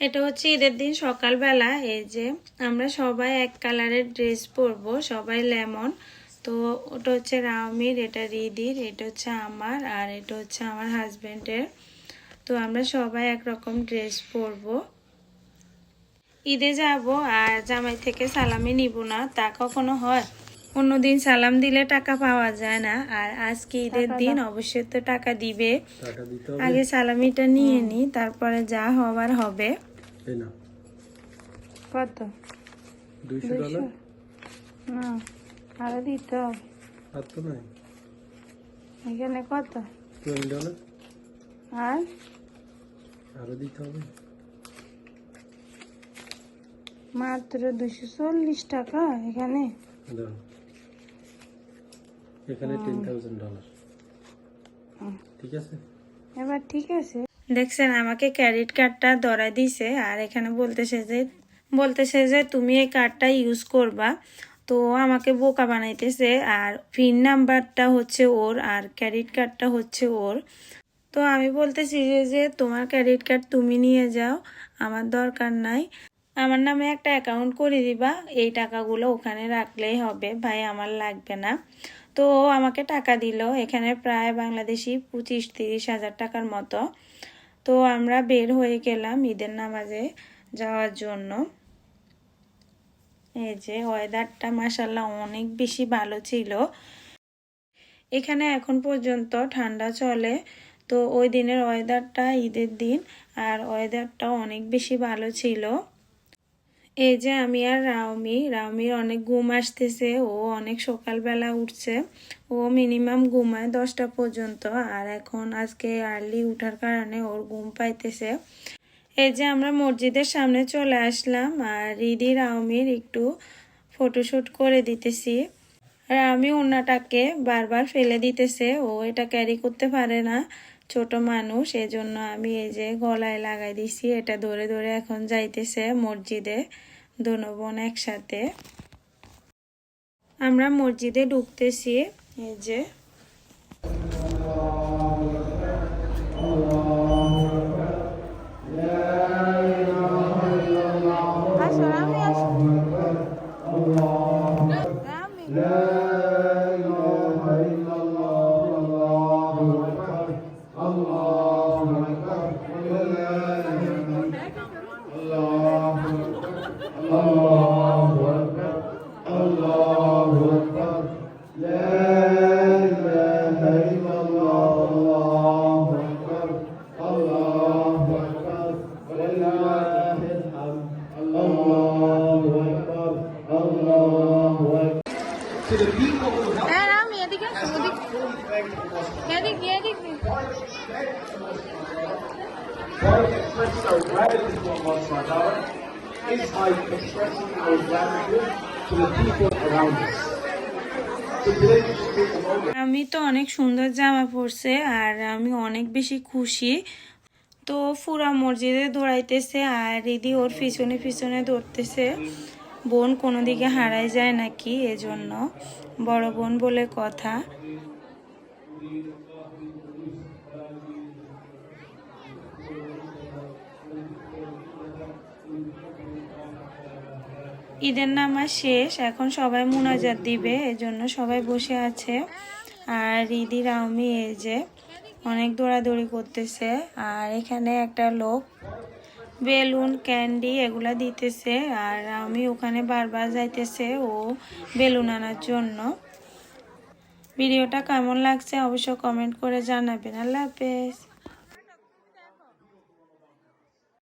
এটা হচ্ছে ঈদের দিন সকালবেলা এই যে আমরা সবাই এক কালারের ড্রেস পরবো সবাই লেমন। তো ওটা হচ্ছে রামির এটা রিদির এটা হচ্ছে আমার আর এটা হচ্ছে আমার হাজব্যান্ডের তো আমরা সবাই একরকম ড্রেস পরবো। ঈদে যাব আর জামাই থেকে সালামি নিব না তা কখনো হয়? অন্যদিন সালাম দিলে টাকা পাওয়া যায় না আর আজকে ঈদের দিন অবশ্যই তো টাকা দিবে। আগে সালামিটা নিয়ে নি তারপরে যা হবার হবে। এই না কত? দুইশো ডলার? না আরও দিতে হবে। আর তো নাই। এখানে কত? Twenty dollar? আর? আরও দিতে হবে। মাত্র দুশো চল্লিশ টাকা এখানে। এখানে টেন থাউজেন্ড ডলার। ঠিক আছে? এবার ঠিক আছে। দেখছেন, আমাকে ক্রেডিট কার্ডটা ধরা দিছে আর এখানে বলতেছে যে বলতেছে যে তুমি এই কার্ডটা ইউজ করবা। তো আমাকে বোকা বানাইতেছে আর পিন নাম্বারটা হচ্ছে ওর আর ক্রেডিট কার্ডটা হচ্ছে ওর। তো আমি বলতেছি যে যে তোমার ক্রেডিট কার্ড তুমি নিয়ে যাও, আমার দরকার নাই। আমার নামে একটা অ্যাকাউন্ট করে দিবা, এই টাকাগুলো ওখানে রাখলেই হবে, ভাই আমার লাগবে না। তো আমাকে টাকা দিল, এখানে প্রায় বাংলাদেশি পঁচিশ তিরিশ হাজার টাকার মতো। তো আমরা বের হয়ে গেলাম ঈদের নামাজে যাওয়ার জন্য। এই যে ওয়েদারটা মাসাল্লাহ অনেক বেশি ভালো ছিল। এখানে এখন পর্যন্ত ঠান্ডা চলে। তো ওই দিনের ওয়েদারটা ঈদের দিন, আর ওয়েদারটা অনেক বেশি ভালো ছিল। এই যে আমি আর রাওমি, রাওমির অনেক ঘুম আসতেছে, ও অনেক সকালবেলা উঠছে। ও মিনিমাম ঘুমায় দশটা পর্যন্ত, আর এখন আজকে আর্লি উঠার কারণে ওর ঘুম পাইতেছে। এই যে আমরা মসজিদের সামনে চলে আসলাম, আর রিদি রাউমির একটু ফটোশ্যুট করে দিতেছি। আর আমি ওনাটাকে বারবার ফেলে দিতেছে, ও এটা ক্যারি করতে পারে না। ছোট মানুষ, এজন্য আমি এই যে গলায় লাগাই দিছি। এটা ধরে ধরে এখন যাইতেছে মসজিদে, দোনো বোন একসাথে। আমরা মসজিদে ঢুকতেছি, এই যে। Foreign experts are radically from Moscow. Is by expressing our gratitude to the people around us. আমি তো অনেক সুন্দর জামা পরছে আর আমি অনেক বেশি খুশি। তো পুরা মসজিদে দৌড়াইতেছে আর দিদি ওর পিছনে পিছনে দৌড়তেছে। বোন কোনো দিকে হারাই যায় নাকি? এজন্য বড় বোন বলে কথা। ঈদের নামাজ শেষ, এখন সবাই মুনাজাত দিবে, এজন্য সবাই বসে আছে। আর রিদি রাউমি এই যে অনেক দৌড়াদৌড়ি করতেছে, আর এখানে একটা লোক বেলুন, ক্যান্ডি এগুলা দিতেছে, আর আমি ওখানে বারবার যাইতেছে ও বেলুন আনার জন্য। ভিডিওটা কেমন লাগছে অবশ্য কমেন্ট করে জানাবেন। আল্লাহ হাফেজ।